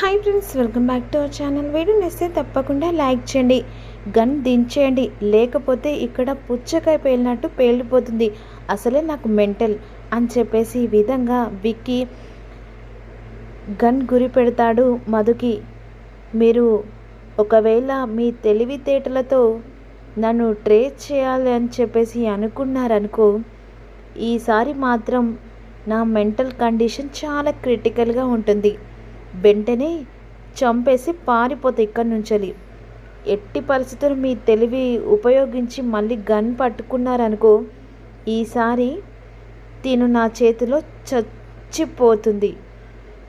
Hi friends welcome back to our channel video నేస్తే తప్పకుండా like చేయండి. గన్ దించేయండి. లేకపోతే ఇక్కడ పుచ్చకాయ పేలినట్టు పేలిపోతుంది. అసలే నాకు మెంటల్ అని చెప్పేసి ఈ విధంగా విక్కీ గన్ గురి పెడతాడు మధుకి. మీరు ఒకవేళ మీ తెలివితేటలతో నన్ను ట్రేస్ చేయాలి అని చెప్పేసి అనుకున్నారనుకో ఈసారి మాత్రం నా మెంటల్ కండిషన్ చాలా క్రిటికల్గా ఉంటుంది. వెంటనే చంపేసి పారిపోతే ఇక్కడి నుంచి ఎట్టి పరిస్థితులు మీ తెలివి ఉపయోగించి మళ్ళీ గన్ పట్టుకున్నారనుకో ఈసారి తిను నా చేతిలో చచ్చిపోతుంది.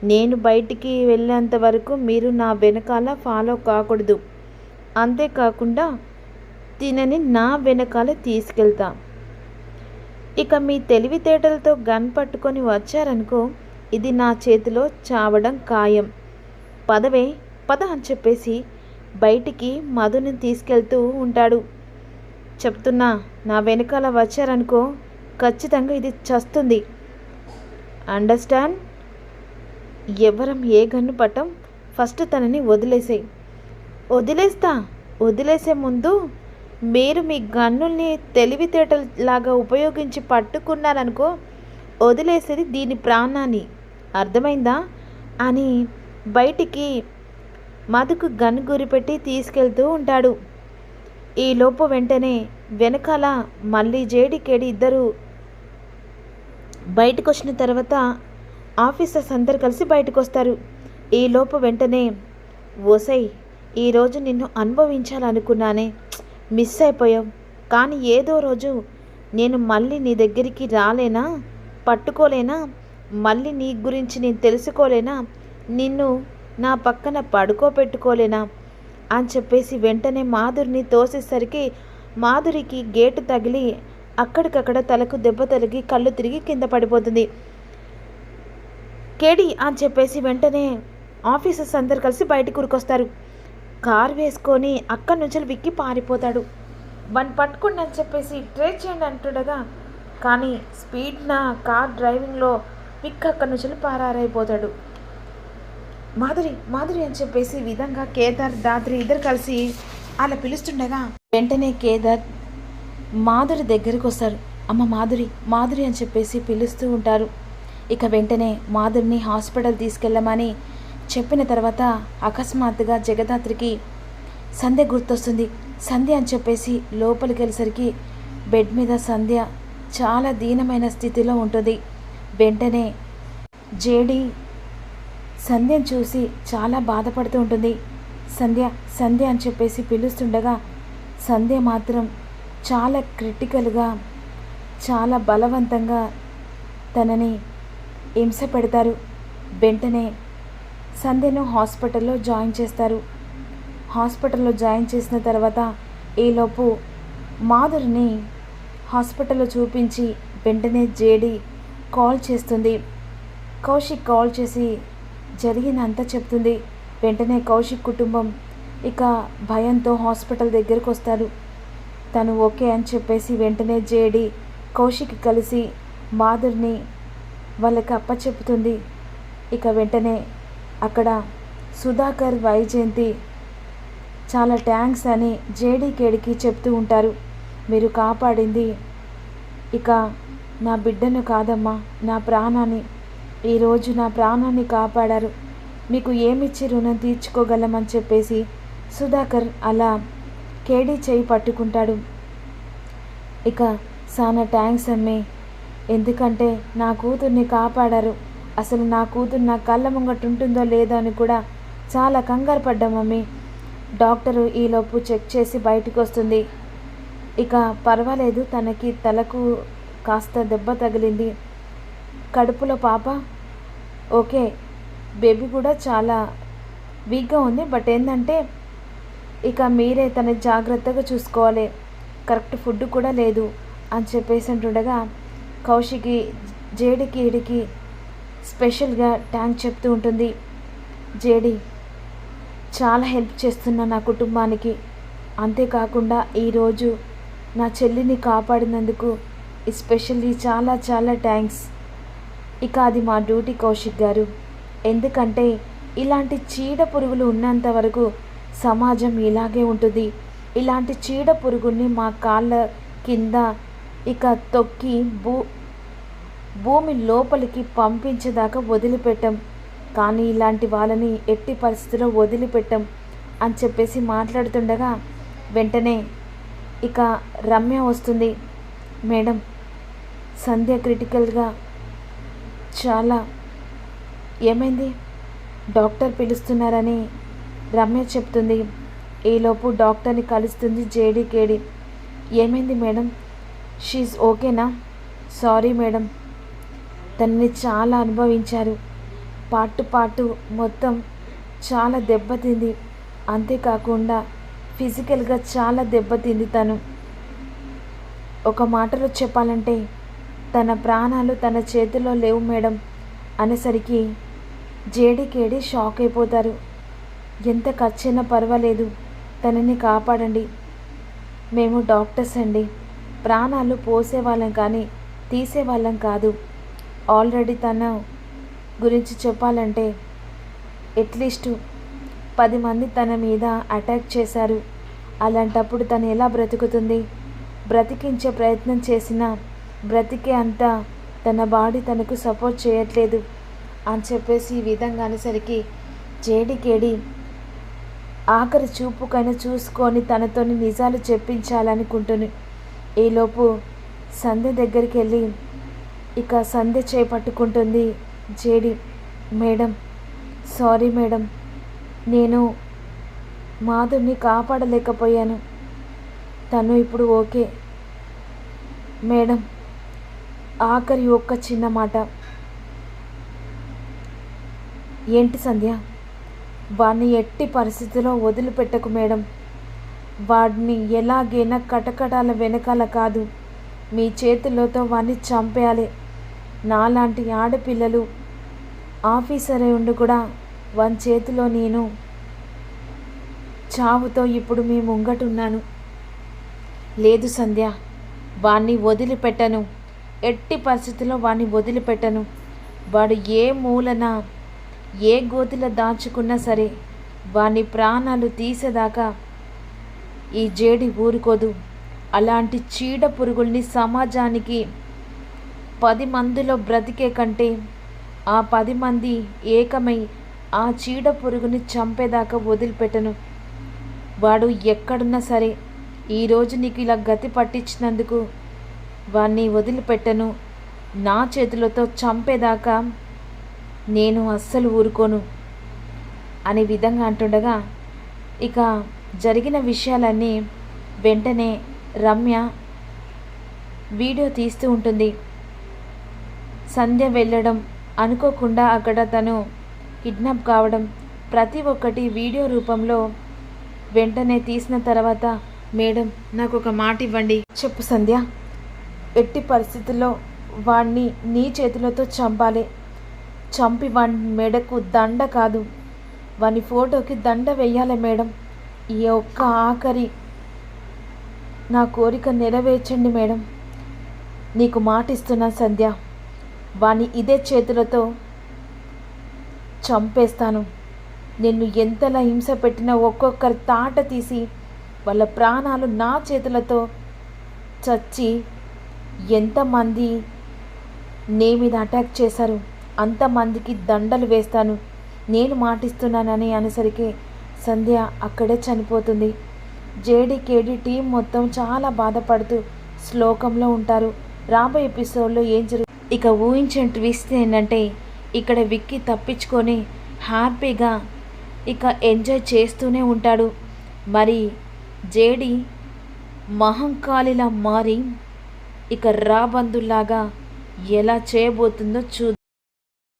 నేను బయటికి వెళ్ళేంత వరకు మీరు నా వెనకాల ఫాలో కాకూడదు. అంతేకాకుండా తినని నా వెనకాల తీసుకెళ్తా. ఇక మీ తెలివితేటలతో గన్ పట్టుకొని వచ్చారనుకో ఇది నా చేతిలో చావడం ఖాయం. పదవే పద అని చెప్పేసి బయటికి మధుని తీసుకెళ్తూ ఉంటాడు. చెప్తున్నా నా వెనకాల వచ్చారనుకో ఖచ్చితంగా ఇది చస్తుంది. అండర్స్టాండ్? ఎవరం ఏ గన్ను పట్టం ఫస్ట్ తనని వదిలేసేయి వదిలేస్తా వదిలేసే ముందు మీరు మీ గన్నుల్ని తెలివితేటలాగా ఉపయోగించి పట్టుకున్నారనుకో వదిలేసేది దీని ప్రాణాన్ని. అర్థమైందా? అని బయటికి మధుకు గన్ గురిపెట్టి తీసుకెళ్తూ ఉంటాడు. ఈలోపు వెంటనే వెనకాల మళ్ళీ జేడికేడి ఇద్దరు బయటకు వచ్చిన తర్వాత ఆఫీసర్స్ అందరు కలిసి బయటకు వస్తారు ఈలోపు వెంటనే ఓసై ఈరోజు నిన్ను అనుభవించాలనుకున్నానే మిస్ అయిపోయావు. కానీ ఏదో రోజు నేను మళ్ళీ నీ దగ్గరికి రాలేనా? పట్టుకోలేనా? మళ్ళీ నీ గురించి నేను తెలుసుకోలేనా? నిన్ను నా పక్కన పడుకోబెట్టుకోలేనా? అని చెప్పేసి వెంటనే మాధురిని తోసేసరికి మాధురికి గేటు తగిలి అక్కడికక్కడ తలకు దెబ్బ తలిగి కళ్ళు తిరిగి కింద పడిపోతుంది. కేడి అని చెప్పేసి వెంటనే ఆఫీసర్స్ అందరు కలిసి బయటకు ఉరికొస్తారు కార్ వేసుకొని అక్కడి నుంచి విక్కి పారిపోతాడు. వన్ పట్టుకోండి అని చెప్పేసి ట్రేస్ చేయండి అంటుండగా కానీ స్పీడ్న కార్ డ్రైవింగ్లో విక్ అక్కడి నుంచి పారారైపోతాడు. మాధురి మాధురి అని చెప్పేసి విధంగా కేదార్ దాద్రి ఇద్దరు కలిసి అలా పిలుస్తుండగా వెంటనే కేదార్ మాధురి దగ్గరికి వస్తారు. అమ్మ మాధురి మాధురి అని చెప్పేసి పిలుస్తూ ఉంటారు. ఇక వెంటనే మాధురిని హాస్పిటల్ తీసుకెళ్ళమని చెప్పిన తర్వాత అకస్మాత్తుగా జగదాత్రికి సంధ్య గుర్తొస్తుంది. సంధ్య అని చెప్పేసి లోపలికి వెళ్ళేసరికి బెడ్ మీద సంధ్య చాలా దీనమైన స్థితిలో ఉంటుంది. వెంటనే జేడి సంధ్యను చూసి చాలా బాధపడుతూ ఉంటుంది. సంధ్య సంధ్య అని చెప్పేసి పిలుస్తుండగా సంధ్య మాత్రం చాలా క్రిటికల్గా చాలా బలవంతంగా తనని హింస పెడతారు. వెంటనే సంధ్యను హాస్పిటల్లో జాయిన్ చేస్తారు. హాస్పిటల్లో జాయిన్ చేసిన తర్వాత ఈలోపు మాధురిని హాస్పిటల్లో చూపించి వెంటనే జేడి కాల్ చేస్తుంది. కౌశిక్ కాల్ చేసి జరిగినంత చెప్తుంది. వెంటనే కౌశిక్ కుటుంబం ఇక భయంతో హాస్పిటల్ దగ్గరకు వస్తారు. తను ఓకే అని చెప్పేసి వెంటనే జేడి కౌశిక్ కలిసి మాధురిని వాళ్ళకి అప్పచెప్పుతుంది ఇక వెంటనే అక్కడ సుధాకర్ వైజయంతి చాలా ట్యాంక్స్ అని జేడీకేడికి చెప్తూ ఉంటారు. మీరు కాపాడింది ఇక నా బిడ్డను కాదమ్మా నా ప్రాణాన్ని. ఈరోజు నా ప్రాణాన్ని కాపాడారు. మీకు ఏమిచ్చి రుణం తీర్చుకోగలమని చెప్పేసి సుధాకర్ అలా కేడీ చేయి పట్టుకుంటాడు. ఇక సానా థ్యాంక్స్ అమ్మే ఎందుకంటే నా కూతుర్ని కాపాడారు. అసలు నా కూతురు నా కళ్ళ ముంగట ఉంటుందో లేదో అని కూడా చాలా కంగారు పడ్డా మమ్మీ డాక్టరు ఈలోపు చెక్ చేసి బయటకు వస్తుంది ఇక పర్వాలేదు తనకి తలకు కాస్త దెబ్బ తగిలింది. కడుపులో పాప? ఓకే బేబీ కూడా చాలా వీక్గా ఉంది బట్ ఏంటంటే ఇక మీరే తన జాగ్రత్తగా చూసుకోవాలి. కరెక్ట్ ఫుడ్ కూడా లేదు అని చెప్పేసి అంటుండగా కౌశికి జేడికి ఈడికి స్పెషల్గా ట్యాంక్ చెప్తూ ఉంటుంది. జేడి చాలా హెల్ప్ చేస్తున్నా నా కుటుంబానికి. అంతేకాకుండా ఈరోజు నా చెల్లిని కాపాడినందుకు ఎస్పెషల్లీ చాలా చాలా థ్యాంక్స్ ఇక అది మా డ్యూటీ కౌశిక్ గారు. ఎందుకంటే ఇలాంటి చీడ పురుగులు ఉన్నంత వరకు సమాజం ఇలాగే ఉంటుంది. ఇలాంటి చీడ పురుగుల్ని మా కాళ్ళ కింద ఇక తొక్కి భూ భూమి లోపలికి పంపించేదాకా వదిలిపెట్టాం. కానీ ఇలాంటి వాళ్ళని ఎట్టి పరిస్థితిలో వదిలిపెట్టాం అని చెప్పేసి మాట్లాడుతుండగా వెంటనే ఇక రమ్య వస్తుంది. మేడం సంధ్య క్రిటికల్గా చాలా ఏమైంది? డాక్టర్ పిలుస్తున్నారని రమ్య చెప్తుంది. ఈలోపు డాక్టర్ని కలుస్తుంది జేడీకేడి ఏమైంది మేడం? షీజ్ ఓకేనా? Sorry madam. తనని చాలా అనుభవించారు. పాటు పాటు మొత్తం చాలా దెబ్బతింది. అంతేకాకుండా ఫిజికల్గా చాలా దెబ్బతింది తను. ఒక మాటలో చెప్పాలంటే తన ప్రాణాలు తన చేతిలో లేవు మేడం అనేసరికి జేడికేడి షాక్ అయిపోతారు. ఎంత ఖర్చైనా పర్వాలేదు తనని కాపాడండి. మేము డాక్టర్స్ అండి. ప్రాణాలు పోసేవాళ్ళం కానీ తీసేవాళ్ళం కాదు. ఆల్రెడీ తన గురించి చెప్పాలంటే అట్లీస్ట్ పది మంది తన మీద అటాక్ చేశారు. అలాంటప్పుడు తను ఎలా బ్రతుకుతుంది? బ్రతికించే ప్రయత్నం చేసినా బ్రతికే అంత తన బాడీ తనకు సపోర్ట్ చేయట్లేదు అని చెప్పేసి ఈ విధంగా అనేసరికి జేడికేడి ఆఖరి చూపుకైనా చూసుకొని తనతోని నిజాలు చెప్పించాలనుకుంటుంది ఈలోపు సంధ్య దగ్గరికి వెళ్ళి ఇక సంధ్య చేపట్టుకుంటుంది జేడి మేడం సారీ మేడం నేను మాధుని కాపాడలేకపోయాను. తను ఇప్పుడు ఓకే. మేడం ఆఖరి ఒక్క చిన్న మాట. ఏంటి సంధ్య? వాడిని ఎట్టి పరిస్థితిలో వదిలిపెట్టకు మేడం. వాడిని ఎలాగైనా కటకటాల వెనకాల కాదు మీ చేతులతో వాడిని చంపేయాలి. నాలాంటి ఆడపిల్లలు ఆఫీసర్ అయి ఉండి కూడా వాని చేతిలో నేను చావుతో ఇప్పుడు మీ ముంగటున్నాను లేదు సంధ్య వాణ్ణి వదిలిపెట్టను. ఎట్టి పరిస్థితుల్లో వాడిని వదిలిపెట్టను. వాడు ఏ మూలన ఏ గోతిలో దాచుకున్నా సరే వాని ప్రాణాలు తీసేదాకా ఈ జేడి ఊరుకోదు. అలాంటి చీడ పురుగుల్ని సమాజానికి పది మందిలో బ్రతికే కంటే ఆ పది మంది ఏకమై ఆ చీడ పురుగుని చంపేదాకా వదిలిపెట్టను. వాడు ఎక్కడున్నా సరే ఈరోజు నీకు ఇలా గతి పట్టించినందుకు వాణ్ణి వదిలిపెట్టను. నా చేతులతో చంపేదాకా నేను అస్సలు ఊరుకోను అనే విధంగా అంటుండగా ఇక జరిగిన విషయాలన్నీ వెంటనే రమ్య వీడియో తీస్తూ ఉంటుంది. సంధ్య వెళ్ళడం అనుకోకుండా అక్కడ తను కిడ్నాప్ కావడం ప్రతి ఒక్కటి వీడియో రూపంలో వెంటనే తీసిన తర్వాత మేడం నాకు ఒక మాట ఇవ్వండి. చెప్పు సంధ్య. ఎట్టి పరిస్థితుల్లో వాణ్ణి నీ చేతులతో చంపాలి. చంపి వాడి మెడకు దండ కాదు. వాని ఫోటోకి దండ వెయ్యాలి మేడం. ఈ ఒక్క ఆఖరి నా కోరిక నెరవేర్చండి మేడం. నీకు మాటిస్తున్నా సంధ్య. వాణ్ణి ఇదే చేతులతో చంపేస్తాను. నిన్ను ఎంతలా హింస పెట్టినా ఒక్కొక్కరి తాట తీసి వాళ్ళ ప్రాణాలు నా చేతులతో చచ్చి ఎంతమంది నే మీద అటాక్ చేశారు? అంతమందికి దండలు వేస్తాను. నేను మాటిస్తున్నానని అనేసరికి సంధ్య అక్కడే చనిపోతుంది. జేడికేడీ టీం మొత్తం చాలా బాధపడుతూ శ్లోకంలో ఉంటారు. రాబోయే ఎపిసోడ్లో ఏం జరుగు? ఇక ఊహించిన ట్విస్ట్ ఏంటంటే ఇక్కడ విక్కీ తప్పించుకొని హ్యాపీగా ఇక ఎంజాయ్ చేస్తూనే ఉంటాడు. మరి జేడి మహంకాళిలా మారి ఇక రాబందులాగా ఎలా చేయబోతుందో చూ